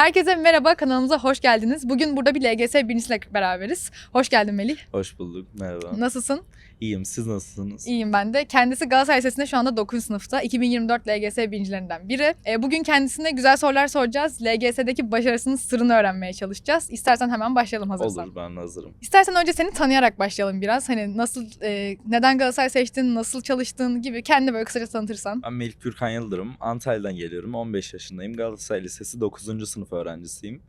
Herkese merhaba, kanalımıza hoş geldiniz. Bugün burada bir LGS birincisiyle beraberiz. Hoş geldin Melih. Hoş bulduk. Merhaba. Nasılsın? İyiyim. Siz nasılsınız? İyiyim ben de. Kendisi Galatasaray Lisesi'nde şu anda 9. sınıfta. 2024 LGS birincilerinden biri. E, bugün kendisine güzel sorular soracağız. LGS'deki başarısının sırrını öğrenmeye çalışacağız. İstersen hemen başlayalım hazırsan. Olur ben hazırım. İstersen önce seni tanıyarak başlayalım biraz. Hani nasıl, e, neden Galatasaray seçtin, nasıl çalıştın gibi kendini böyle kısaca tanıtırsan. Ben Melih Gürkan Yıldırım. Antalya'dan geliyorum. 15 yaşındayım. Galatasaray Lisesi 9. sınıf öğrencisiyim.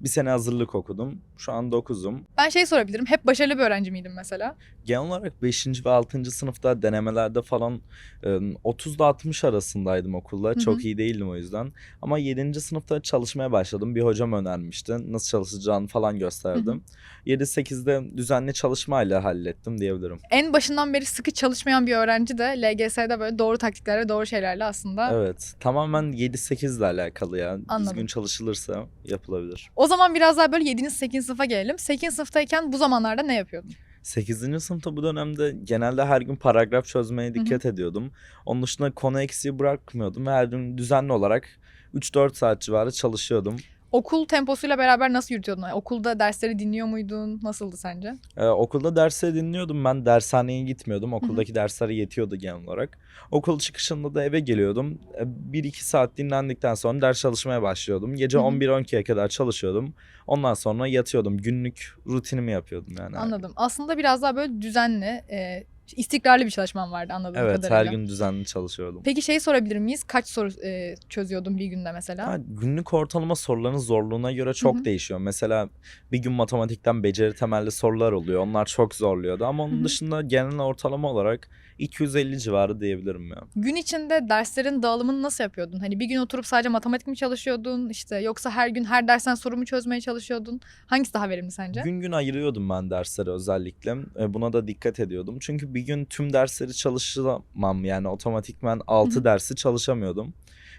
Bir sene hazırlık okudum. Şu an 9'um. Ben şey sorabilirim. Hep başarılı bir öğrenci miydin mesela? Genel olarak 5. ve 6. sınıfta denemelerde falan e, 30'da 60 arasındaydım okulda. hı. Çok iyi değildim o yüzden. Ama 7. sınıfta çalışmaya başladım. Bir hocam önermişti. Nasıl çalışacağını falan gösterdim. 7-8'de düzenli çalışmayla hallettim diyebilirim. en başından beri sıkı çalışmayan bir öğrenci de LGS'de böyle doğru taktiklerle, doğru şeylerle aslında. Evet. Tamamen 7-8 ile alakalı ya. Anladım. Düzgün çalışılırsa yapılabilir. O zaman biraz daha böyle 7. 8. sınıfa gelelim. 8. sınıftayken bu zamanlarda ne yapıyordun? 8. sınıfta bu dönemde genelde her gün paragraf çözmeye dikkat ediyordum. Onun dışında konu eksiği bırakmıyordum. Her gün düzenli olarak 3-4 saat civarı çalışıyordum. Okul temposuyla beraber nasıl yürütüyordun? Yani okulda dersleri dinliyor muydun? Nasıldı sence? Ee, okulda dersleri dinliyordum. Ben dershaneye gitmiyordum. Okuldaki dersler yetiyordu genel olarak. Okul çıkışında da eve geliyordum. Ee, 1-2 saat dinlendikten sonra ders çalışmaya başlıyordum. Gece Hı hı. 11-12'ye kadar çalışıyordum. Ondan sonra yatıyordum. Günlük rutinimi yapıyordum yani. Anladım. Aslında biraz daha böyle düzenli, e, istikrarlı bir çalışman vardı anladığım Evet kadarıyla. her gün düzenli çalışıyordum. Peki şey sorabilir miyiz? Kaç soru e, çözüyordun bir günde mesela? Ha, günlük ortalama soruların zorluğuna göre çok Hı hı. değişiyor. Mesela bir gün matematikten beceri temelli sorular oluyor. Onlar çok zorluyordu ama onun Hı hı. dışında genel ortalama olarak 250 civarı diyebilirim ya. Gün içinde derslerin dağılımını nasıl yapıyordun? Hani bir gün oturup sadece matematik mi çalışıyordun? İşte yoksa her gün her dersten soru mu çözmeye çalışıyordun? Hangisi daha verimli sence? Gün gün ayırıyordum ben dersleri özellikle. E, Buna da dikkat ediyordum. Çünkü bir gün tüm dersleri çalışamam yani otomatikman 6 Hı hı. dersi çalışamıyordum.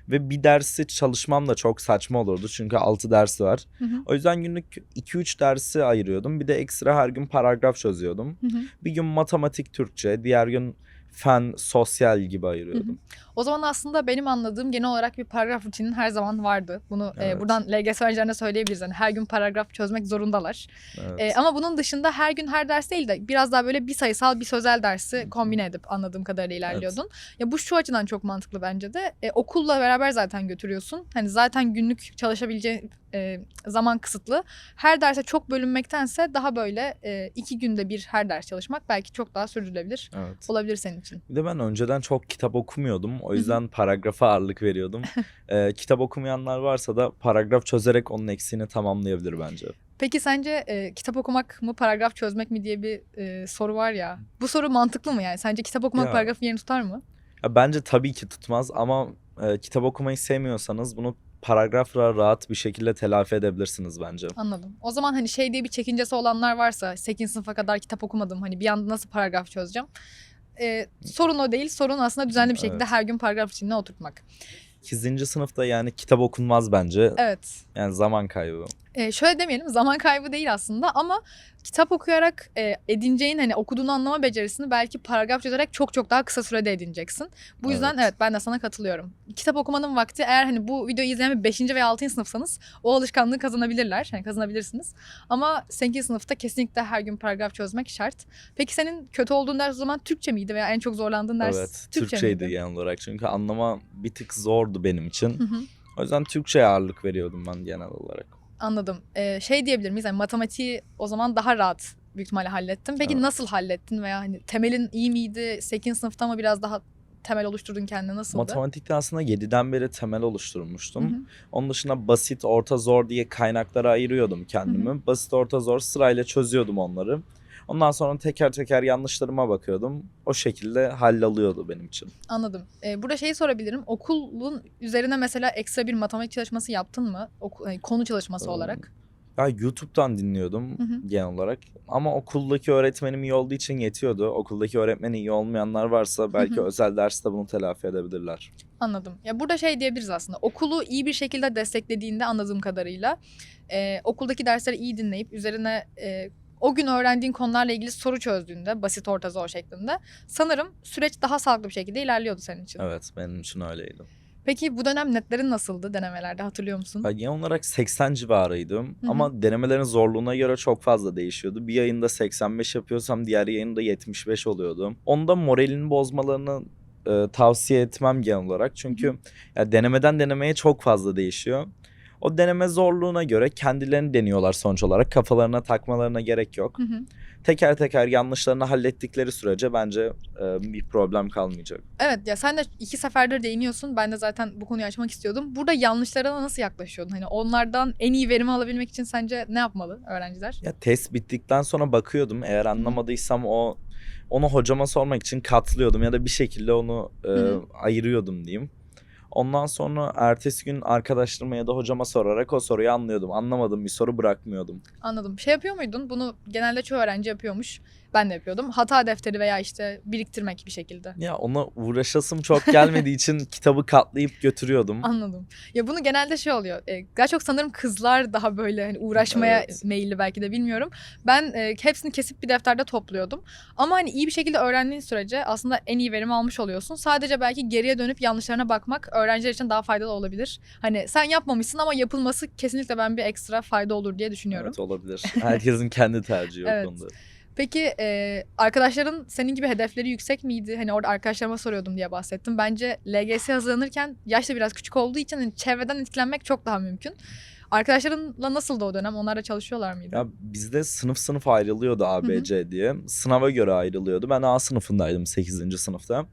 Ve bir dersi çalışmam da çok saçma olurdu çünkü 6 ders var. Hı hı. O yüzden günlük 2-3 dersi ayırıyordum. Bir de ekstra her gün paragraf çözüyordum. Hı hı. Bir gün matematik, Türkçe, diğer gün fen, sosyal gibi ayırıyordum. O zaman aslında benim anladığım genel olarak bir paragraf rutinin her zaman vardı. Bunu e, Evet. buradan LGS öğrencilerine söyleyebiliriz. Yani her gün paragraf çözmek zorundalar. Evet. E, ama bunun dışında her gün her ders değil de biraz daha böyle bir sayısal bir sözel dersi hı. kombine edip anladığım kadarıyla ilerliyordun. Ya bu şu açıdan çok mantıklı bence de. E, okulla beraber zaten götürüyorsun. Hani zaten günlük çalışabileceğin e, zaman kısıtlı. Her derse çok bölünmektense daha böyle e, iki günde bir her ders çalışmak belki çok daha sürdürülebilir evet. olabilir senin için. Bir de ben önceden çok kitap okumuyordum. O yüzden paragrafa ağırlık veriyordum. Ee, kitap okumayanlar varsa da paragraf çözerek onun eksiğini tamamlayabilir bence. Peki sence e, kitap okumak mı paragraf çözmek mi diye bir e, soru var ya. Bu soru mantıklı mı yani? Sence kitap okumak Ya. paragrafın yerini tutar mı? Ya bence tabii ki tutmaz ama e, kitap okumayı sevmiyorsanız bunu paragrafla rahat bir şekilde telafi edebilirsiniz bence. Anladım. O zaman hani şey diye bir çekincesi olanlar varsa 8. sınıfa kadar kitap okumadım hani bir anda nasıl paragraf çözeceğim? E, sorun o değil. Sorun aslında düzenli bir şekilde Evet. her gün paragraf içinde oturtmak. 8. sınıfta yani kitap okunmaz bence. Evet. Yani zaman kaybı. E, şöyle demeyelim zaman kaybı değil aslında ama kitap okuyarak e, edineceğin hani okuduğunu anlama becerisini belki paragraf çözerek çok çok daha kısa sürede edineceksin. Bu yüzden Evet. evet. ben de sana katılıyorum. Kitap okumanın vakti eğer hani bu videoyu izleyen bir 5. veya 6. sınıfsanız o alışkanlığı kazanabilirler. Yani kazanabilirsiniz. Ama 8. sınıfta kesinlikle her gün paragraf çözmek şart. Peki senin kötü olduğun ders o zaman Türkçe miydi veya en çok zorlandığın ders evet. Türkçe Türkçeydi miydi? genel olarak. Çünkü anlama bir tık zordu benim için. Hı hı. O yüzden Türkçe'ye ağırlık veriyordum ben genel olarak. Anladım. Ee, şey diyebilir miyiz? Yani matematiği o zaman daha rahat büyük ihtimalle hallettin. Peki Evet. nasıl hallettin veya hani temelin iyi miydi? 8. sınıfta mı biraz daha temel oluşturdun kendine nasıldı? Matematikte aslında 7'den beri temel Hı oluşturmuştum. hı. Onun dışında basit, orta, zor diye kaynaklara ayırıyordum kendimi. Basit, orta, zor sırayla çözüyordum onları. Ondan sonra teker teker yanlışlarıma bakıyordum. O şekilde halloluyordu benim için. Anladım. Ee, burada şeyi sorabilirim. Okulun üzerine mesela ekstra bir matematik çalışması yaptın mı? Oku- yani konu çalışması Ee, olarak. Ya YouTube'dan dinliyordum Hı hı. genel olarak. Ama okuldaki öğretmenim iyi olduğu için yetiyordu. Okuldaki öğretmeni iyi olmayanlar varsa belki hı. özel derste bunu telafi edebilirler. Anladım. Ya burada şey diyebiliriz aslında. Okulu iyi bir şekilde desteklediğinde anladığım kadarıyla e, okuldaki dersleri iyi dinleyip üzerine e, o gün öğrendiğin konularla ilgili soru çözdüğünde basit orta zor şeklinde sanırım süreç daha sağlıklı bir şekilde ilerliyordu senin için. Evet benim için öyleydi. Peki bu dönem netlerin nasıldı denemelerde hatırlıyor musun? Ben genel olarak 80 civarıydım Hı hı. ama denemelerin zorluğuna göre çok fazla değişiyordu. Bir yayında 85 yapıyorsam diğer yayında 75 oluyordu. Onda moralini bozmalarını e, tavsiye etmem genel olarak. Çünkü ya denemeden denemeye çok fazla değişiyor. O deneme zorluğuna göre kendilerini deniyorlar sonuç olarak. Kafalarına takmalarına gerek yok. Hı hı. Teker teker yanlışlarını hallettikleri sürece bence e, bir problem kalmayacak. Evet ya sen de iki seferdir değiniyorsun. Ben de zaten bu konuyu açmak istiyordum. Burada yanlışlara nasıl yaklaşıyordun? Hani onlardan en iyi verimi alabilmek için sence ne yapmalı öğrenciler? Ya test bittikten sonra bakıyordum. Eğer anlamadıysam o onu hocama sormak için katlıyordum ya da bir şekilde onu e, Hı hı. ayırıyordum diyeyim. Ondan sonra ertesi gün arkadaşlarıma ya da hocama sorarak o soruyu anlıyordum. Anlamadığım bir soru bırakmıyordum. Anladım. Şey yapıyor muydun? Bunu genelde çoğu öğrenci yapıyormuş. Ben de yapıyordum. Hata defteri veya işte biriktirmek bir şekilde. Ya ona uğraşasım çok gelmediği için kitabı katlayıp götürüyordum. Anladım. Ya bunu genelde şey oluyor. E, daha çok sanırım kızlar daha böyle hani uğraşmaya Evet. meyilli belki de bilmiyorum. Ben e, hepsini kesip bir defterde topluyordum. Ama hani iyi bir şekilde öğrendiğin sürece aslında en iyi verim almış oluyorsun. Sadece belki geriye dönüp yanlışlarına bakmak öğrenciler için daha faydalı olabilir. Hani sen yapmamışsın ama yapılması kesinlikle ben bir ekstra fayda olur diye düşünüyorum. Evet olabilir. Herkesin kendi tercihi o Evet. konuda. Peki e, arkadaşların senin gibi hedefleri yüksek miydi? Hani orada arkadaşlarıma soruyordum diye bahsettim. Bence LGS hazırlanırken yaş da biraz küçük olduğu için hani çevreden etkilenmek çok daha mümkün. Arkadaşlarınla nasıldı o dönem? Onlar da çalışıyorlar mıydı? Ya bizde sınıf sınıf ayrılıyordu A, B, C diye. Sınava göre ayrılıyordu. Ben A sınıfındaydım 8. sınıfta.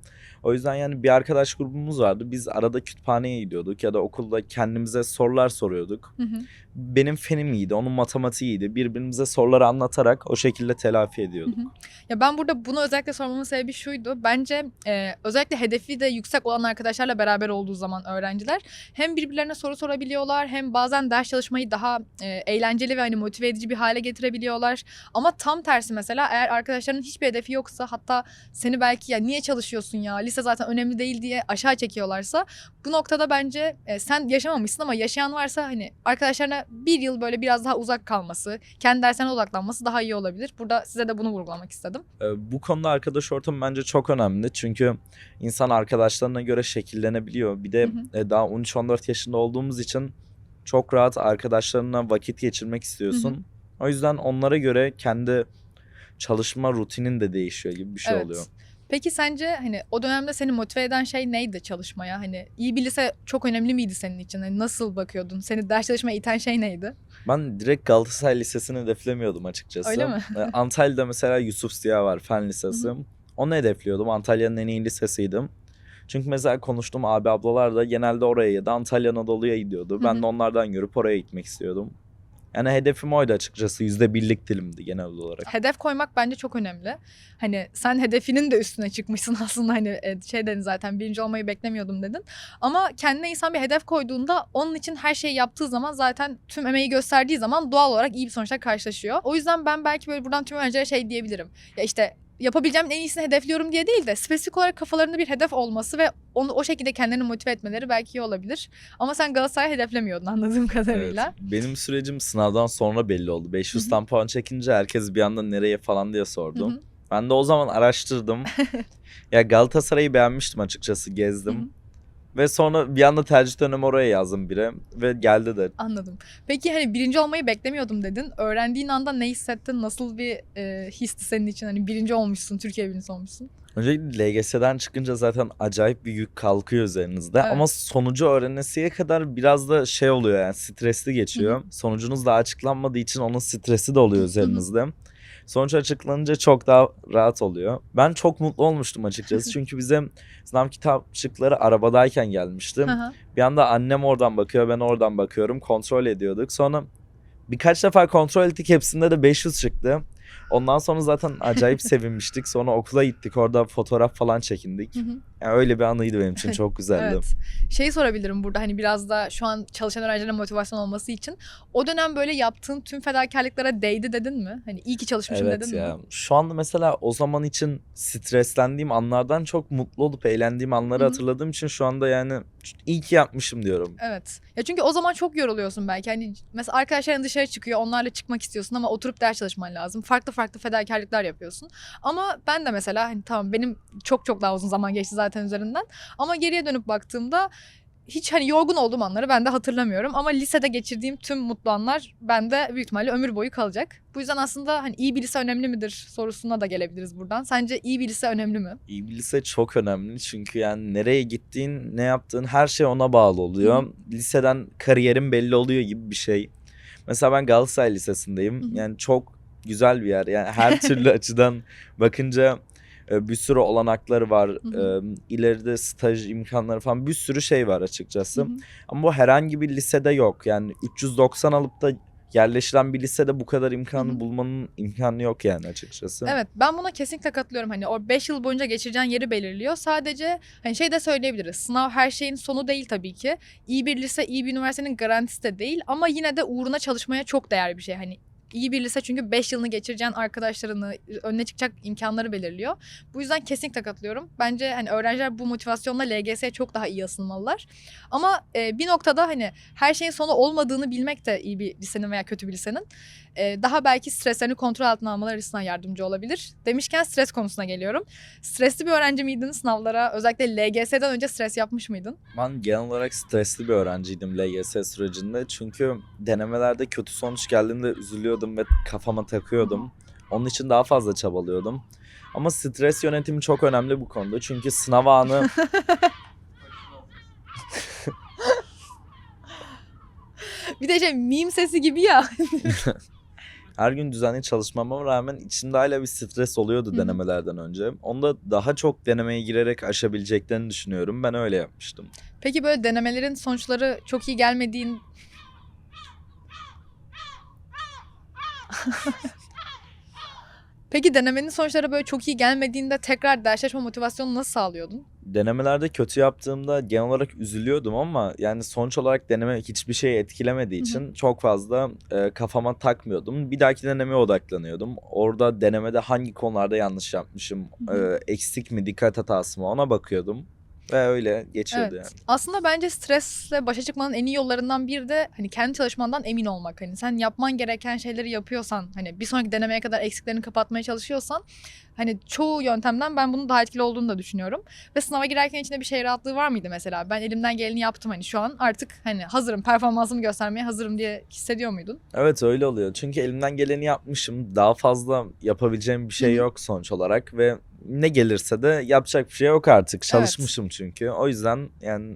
O yüzden yani bir arkadaş grubumuz vardı. Biz arada kütüphaneye gidiyorduk ya da okulda kendimize sorular soruyorduk. Hı hı. Benim fenim iyiydi, onun matematiği iyiydi. Birbirimize soruları anlatarak o şekilde telafi ediyorduk. Hı hı. Ya ben burada bunu özellikle sormamın sebebi şuydu. Bence e, özellikle hedefi de yüksek olan arkadaşlarla beraber olduğu zaman öğrenciler hem birbirlerine soru sorabiliyorlar hem bazen ders çalışmayı daha e, eğlenceli ve hani motive edici bir hale getirebiliyorlar. Ama tam tersi mesela eğer arkadaşların hiçbir hedefi yoksa hatta seni belki ya niye çalışıyorsun ya lise zaten önemli değil diye aşağı çekiyorlarsa bu noktada bence e, sen yaşamamışsın ama yaşayan varsa hani arkadaşlarına bir yıl böyle biraz daha uzak kalması, kendi derslerine odaklanması daha iyi olabilir. Burada size de bunu vurgulamak istedim. Ee, Bu konuda arkadaş ortamı bence çok önemli. Çünkü insan arkadaşlarına göre şekillenebiliyor. Bir de Hı e, daha 13-14 yaşında olduğumuz için çok rahat arkadaşlarına vakit geçirmek istiyorsun. Hı O yüzden onlara göre kendi çalışma rutinin de değişiyor gibi bir şey Evet. oluyor. Peki sence hani o dönemde seni motive eden şey neydi çalışmaya? Hani iyi bir lise çok önemli miydi senin için? Hani nasıl bakıyordun? Seni ders çalışmaya iten şey neydi? Ben direkt Galatasaray Lisesi'ni hedeflemiyordum açıkçası. Öyle mi? E, Antalya'da mesela Yusuf Ziya var Fen Lisesi. Onu hedefliyordum. Antalya'nın en iyi lisesiydim. Çünkü mesela konuştuğum abi ablalar da genelde oraya ya da Antalya Anadolu'ya gidiyordu. Ben de onlardan görüp oraya gitmek istiyordum. Yani hedefim oydu açıkçası. Yüzde birlik dilimdi genel olarak. Hedef koymak bence çok önemli. Hani sen hedefinin de üstüne çıkmışsın aslında hani e, şey dedin zaten birinci olmayı beklemiyordum dedin. Ama kendine insan bir hedef koyduğunda onun için her şeyi yaptığı zaman zaten tüm emeği gösterdiği zaman doğal olarak iyi bir sonuçla karşılaşıyor. O yüzden ben belki böyle buradan tüm öğrencilere şey diyebilirim. Ya işte yapabileceğim en iyisini hedefliyorum diye değil de spesifik olarak kafalarında bir hedef olması ve onu o şekilde kendilerini motive etmeleri belki iyi olabilir. Ama sen Galatasaray hedeflemiyordun anladığım kadarıyla. Evet. Benim sürecim sınavdan sonra belli oldu. 500 Hı hı. tam puan çekince herkes bir anda nereye falan diye Hı sordu. hı. Ben de o zaman araştırdım. ya Galatasaray'ı beğenmiştim açıkçası. Gezdim. Ve sonra bir anda tercih dönemi oraya yazdım bire. Ve geldi de. Anladım. Peki hani birinci olmayı beklemiyordum dedin. Öğrendiğin anda ne hissettin? Nasıl bir e, histi senin için? Hani birinci olmuşsun, Türkiye birincisi olmuşsun. Öncelikle LGS'den çıkınca zaten acayip bir yük kalkıyor üzerinizde. Evet. Ama sonucu öğrenesiye kadar biraz da şey oluyor yani stresli geçiyor. Sonucunuz daha açıklanmadığı için onun stresi de oluyor üzerinizde. Sonuç açıklanınca çok daha rahat oluyor. Ben çok mutlu olmuştum açıkçası. Çünkü bize sınav kitapçıkları arabadayken gelmişti. Hı hı. Bir anda annem oradan bakıyor, ben oradan bakıyorum. Kontrol ediyorduk. Sonra birkaç defa kontrol ettik. Hepsinde de 500 çıktı. Ondan sonra zaten acayip sevinmiştik. Sonra okula gittik. Orada fotoğraf falan çekindik. Yani öyle bir anıydı benim için. Çok güzeldi. Evet. Şeyi sorabilirim burada hani biraz da şu an çalışan öğrencilere motivasyon olması için. O dönem böyle yaptığın tüm fedakarlıklara değdi dedin mi? Hani iyi ki çalışmışım Evet dedin ya. mi? Şu anda mesela o zaman için streslendiğim anlardan çok mutlu olup eğlendiğim anları Hı hı. hatırladığım için şu anda yani iyi ki yapmışım diyorum. Evet. Ya çünkü o zaman çok yoruluyorsun belki. Hani mesela arkadaşların dışarı çıkıyor, onlarla çıkmak istiyorsun ama oturup ders çalışman lazım. Farklı farklı fedakarlıklar yapıyorsun. Ama ben de mesela hani tamam benim çok çok daha uzun zaman geçti zaten üzerinden. Ama geriye dönüp baktığımda hiç hani yorgun olduğum anları ben de hatırlamıyorum ama lisede geçirdiğim tüm mutlu anlar bende büyük ihtimalle ömür boyu kalacak. Bu yüzden aslında hani iyi bir lise önemli midir sorusuna da gelebiliriz buradan. Sence iyi bir lise önemli mi? İyi bir lise çok önemli çünkü yani nereye gittiğin, ne yaptığın her şey ona bağlı oluyor. Liseden kariyerin belli oluyor gibi bir şey. Mesela ben Galatasaray Lisesi'ndeyim. Hı hı. Yani çok güzel bir yer. Yani her türlü açıdan bakınca bir sürü olanakları var. Hı E, ileride staj imkanları falan bir sürü şey var açıkçası. Hı hı. Ama bu herhangi bir lisede yok. Yani 390 alıp da yerleşilen bir lisede bu kadar imkanı Hı hı. bulmanın imkanı yok yani açıkçası. Evet ben buna kesinlikle katılıyorum. Hani o 5 yıl boyunca geçireceğin yeri belirliyor. Sadece hani şey de söyleyebiliriz. Sınav her şeyin sonu değil tabii ki. İyi bir lise, iyi bir üniversitenin garantisi de değil. Ama yine de uğruna çalışmaya çok değer bir şey. Hani iyi bir lise çünkü 5 yılını geçireceğin arkadaşlarını, önüne çıkacak imkanları belirliyor. Bu yüzden kesinlikle katılıyorum. Bence hani öğrenciler bu motivasyonla LGS'ye çok daha iyi asılmalılar. Ama e, bir noktada hani her şeyin sonu olmadığını bilmek de iyi bir lisenin veya kötü bir lisenin e, daha belki streslerini kontrol altına almaları açısından yardımcı olabilir. Demişken stres konusuna geliyorum. Stresli bir öğrenci miydin sınavlara? Özellikle LGS'den önce stres yapmış mıydın? Ben genel olarak stresli bir öğrenciydim LGS sürecinde. Çünkü denemelerde kötü sonuç geldiğinde üzülüyordum ve kafama takıyordum. Onun için daha fazla çabalıyordum. Ama stres yönetimi çok önemli bu konuda. Çünkü sınav anı Bir de şey meme sesi gibi ya. her gün düzenli çalışmama rağmen içimde hala bir stres oluyordu hı. denemelerden önce. Onu da daha çok denemeye girerek aşabileceklerini düşünüyorum. Ben öyle yapmıştım. Peki böyle denemelerin sonuçları çok iyi gelmediğin... Peki denemenin sonuçları böyle çok iyi gelmediğinde tekrar ders çalışma motivasyonu nasıl sağlıyordun? Denemelerde kötü yaptığımda genel olarak üzülüyordum ama yani sonuç olarak deneme hiçbir şey etkilemediği için çok fazla e, kafama takmıyordum. Bir dahaki denemeye odaklanıyordum. Orada denemede hangi konularda yanlış yapmışım, Hı hı. e, eksik mi, dikkat hatası mı ona bakıyordum. Ve öyle geçiyordu Evet. yani. Aslında bence stresle başa çıkmanın en iyi yollarından biri de hani kendi çalışmandan emin olmak. Hani sen yapman gereken şeyleri yapıyorsan, hani bir sonraki denemeye kadar eksiklerini kapatmaya çalışıyorsan hani çoğu yöntemden ben bunun daha etkili olduğunu da düşünüyorum. Ve sınava girerken içinde bir şey rahatlığı var mıydı mesela? Ben elimden geleni yaptım hani şu an artık hani hazırım, performansımı göstermeye hazırım diye hissediyor muydun? Evet öyle oluyor. Çünkü elimden geleni yapmışım. Daha fazla yapabileceğim bir şey Hı hı. yok sonuç olarak ve ne gelirse de yapacak bir şey yok artık. Çalışmışım çünkü. O yüzden yani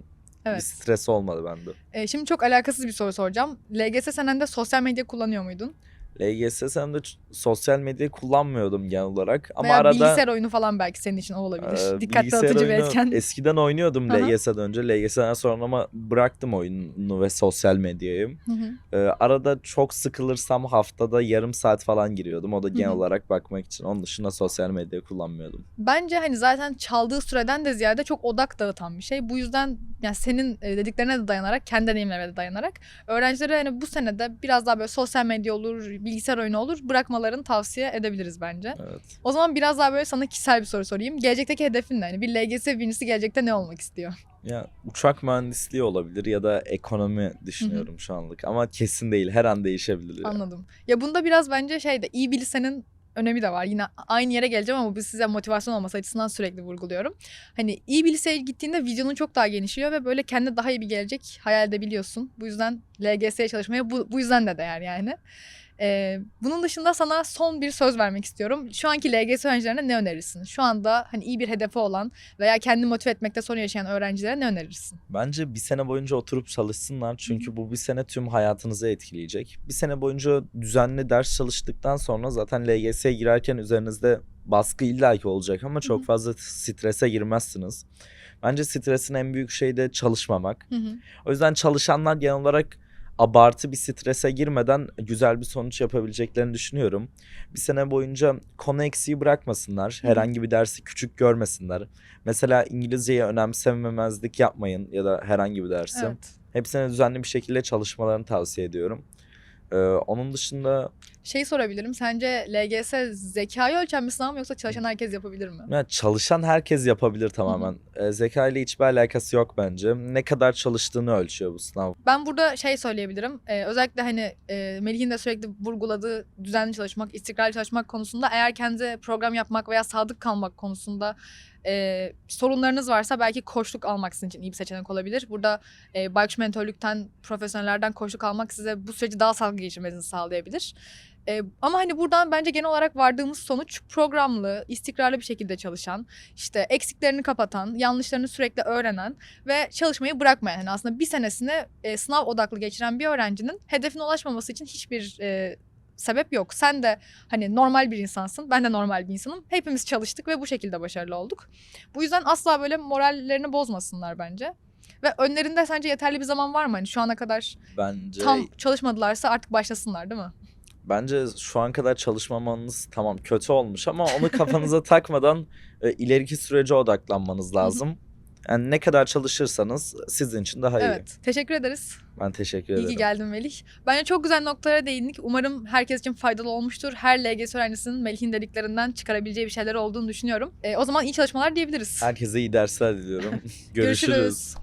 bir Evet. stres olmadı bende. Ee, şimdi çok alakasız bir soru soracağım. LGS senende sosyal medya kullanıyor muydun? LGS sen de ç- sosyal medyayı kullanmıyordum genel olarak ama Veya arada bilgisayar oyunu falan belki senin için o olabilir. e, Dikkat bilgisayar dağıtıcı bir etken. eskiden oynuyordum Hı hı. LGS'den önce. LGS'den sonra ama bıraktım oyunu ve sosyal medyayı. Hı hı. E, arada çok sıkılırsam haftada yarım saat falan giriyordum. O da genel hı. olarak bakmak için. Onun dışında sosyal medya kullanmıyordum. Bence hani zaten çaldığı süreden de ziyade çok odak dağıtan bir şey. Bu yüzden yani senin e, dediklerine de dayanarak, kendi deneyimlerine de dayanarak öğrencilere hani bu senede biraz daha böyle sosyal medya olur, bilgisayar oyunu olur bırakmalarını tavsiye edebiliriz bence. Evet. O zaman biraz daha böyle sana kişisel bir soru sorayım. Gelecekteki hedefin ne? Hani bir LGS birincisi gelecekte ne olmak istiyor? Ya uçak mühendisliği olabilir ya da ekonomi düşünüyorum şu anlık ama kesin değil. Her an değişebilir. yani. Anladım. Ya bunda biraz bence şey de iyi bir lisenin önemi de var. Yine aynı yere geleceğim ama bu size motivasyon olması açısından sürekli vurguluyorum. Hani iyi bir liseye gittiğinde vizyonun çok daha genişliyor ve böyle kendine daha iyi bir gelecek hayal edebiliyorsun. Bu yüzden LGS'ye çalışmaya bu, bu yüzden de değer yani. Ee, bunun dışında sana son bir söz vermek istiyorum. Şu anki LGS öğrencilerine ne önerirsin? Şu anda hani iyi bir hedefi olan veya kendini motive etmekte sorun yaşayan öğrencilere ne önerirsin? Bence bir sene boyunca oturup çalışsınlar çünkü bu bir sene tüm hayatınızı etkileyecek. Bir sene boyunca düzenli ders çalıştıktan sonra zaten LGS'ye girerken üzerinizde baskı illaki olacak ama Hı çok hı. fazla strese girmezsiniz. Bence stresin en büyük şeyi de çalışmamak. Hı hı. O yüzden çalışanlar genel olarak abartı bir strese girmeden güzel bir sonuç yapabileceklerini düşünüyorum. Bir sene boyunca konu eksiği bırakmasınlar. Herhangi bir dersi küçük görmesinler. Mesela İngilizceyi önemsememezlik yapmayın ya da herhangi bir dersi. Evet. Hepsine düzenli bir şekilde çalışmalarını tavsiye ediyorum. Ee, onun dışında Şey sorabilirim. Sence LGS zekayı ölçen bir sınav mı yoksa çalışan herkes yapabilir mi? ya çalışan herkes yapabilir tamamen. Ee, zeka ile hiçbir alakası yok bence. Ne kadar çalıştığını ölçüyor bu sınav. Ben burada şey söyleyebilirim. Ee, özellikle hani e, Melih'in de sürekli vurguladığı düzenli çalışmak, istikrarlı çalışmak konusunda eğer kendi program yapmak veya sadık kalmak konusunda e, sorunlarınız varsa belki koçluk almak sizin için iyi bir seçenek olabilir. Burada e, Baykuş Mentörlük'ten, profesyonellerden koçluk almak size bu süreci daha sağlıklı geçirmenizi sağlayabilir. E, ama hani buradan bence genel olarak vardığımız sonuç programlı, istikrarlı bir şekilde çalışan, işte eksiklerini kapatan, yanlışlarını sürekli öğrenen ve çalışmayı bırakmayan. Yani aslında bir senesini e, sınav odaklı geçiren bir öğrencinin hedefine ulaşmaması için hiçbir e, sebep yok. Sen de hani normal bir insansın, ben de normal bir insanım. Hepimiz çalıştık ve bu şekilde başarılı olduk. Bu yüzden asla böyle morallerini bozmasınlar bence. Ve önlerinde sence yeterli bir zaman var mı? Hani şu ana kadar Bence tam çalışmadılarsa artık başlasınlar değil mi? bence şu an kadar çalışmamanız tamam kötü olmuş ama onu kafanıza takmadan e, ileriki sürece odaklanmanız lazım. Yani ne kadar çalışırsanız sizin için daha iyi. Evet. Teşekkür ederiz. Ben teşekkür İyi ederim. ki geldin Melih. Bence çok güzel noktalara değindik. Umarım herkes için faydalı olmuştur. Her LGS öğrencisinin Melih'in dediklerinden çıkarabileceği bir şeyler olduğunu düşünüyorum. E, o zaman iyi çalışmalar diyebiliriz. Herkese iyi dersler diliyorum. Görüşürüz.